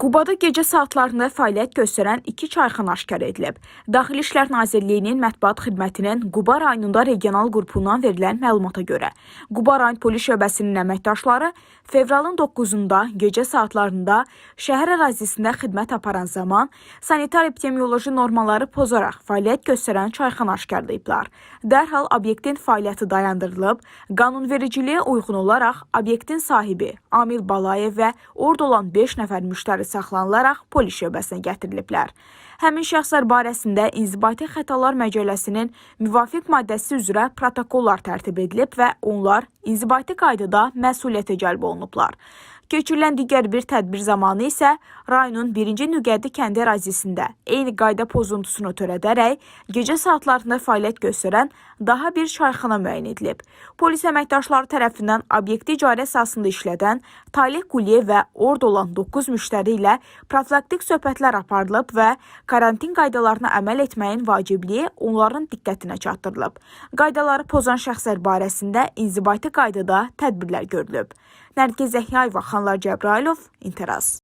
Qubada gecə saatlarında fəaliyyət göstərən iki çayxana aşkar edilib. Daxili İşlər Nazirliyinin mətbuat xidmətinin Quba rayonunda regional qrupundan verilən məlumata görə, Quba rayon polis şöbəsinin əməkdaşları fevralın 9-da gecə saatlarında şəhər ərazisində xidmət aparan zaman sanitar-epidemioloji normaları pozaraq fəaliyyət göstərən çayxana aşkarlayıblar. Dərhal obyektin fəaliyyəti dayandırılıb, qanunvericiliyə uyğun olaraq obyektin sahibi Amil Balayev və orada olan 5 nəfər müştəri saxlanılaraq polis şöbəsinə gətiriliblər. Həmin şəxslər barəsində İnzibati Xətalar Məcəlləsinin müvafiq maddəsi üzrə protokollar tərtib edilib və onlar inzibati qaydada məsuliyyətə cəlb olunublar. Keçirilən digər bir tədbir zamanı isə rayonun 1-ci Nüqədi kəndi ərazisində eyni qayda pozuntusunu törədərək gecə saatlarında fəaliyyət göstərən daha bir çayxana müəyyən edilib. Polis əməkdaşları tərəfindən obyekti icarə əsasında işlədən Talih Quliyev və orada olan 9 müştəri ilə profilaktik söhbətlər aparılıb və karantin qaydalarına əməl etməyin vacibliyi onların diqqətinə çatdırılıb. Qaydaları pozan şəxslər barəsində inzibati qaydada tədbirlər görülüb. Nərgiz Əhyayeva, Almar Cebrailov, Interas.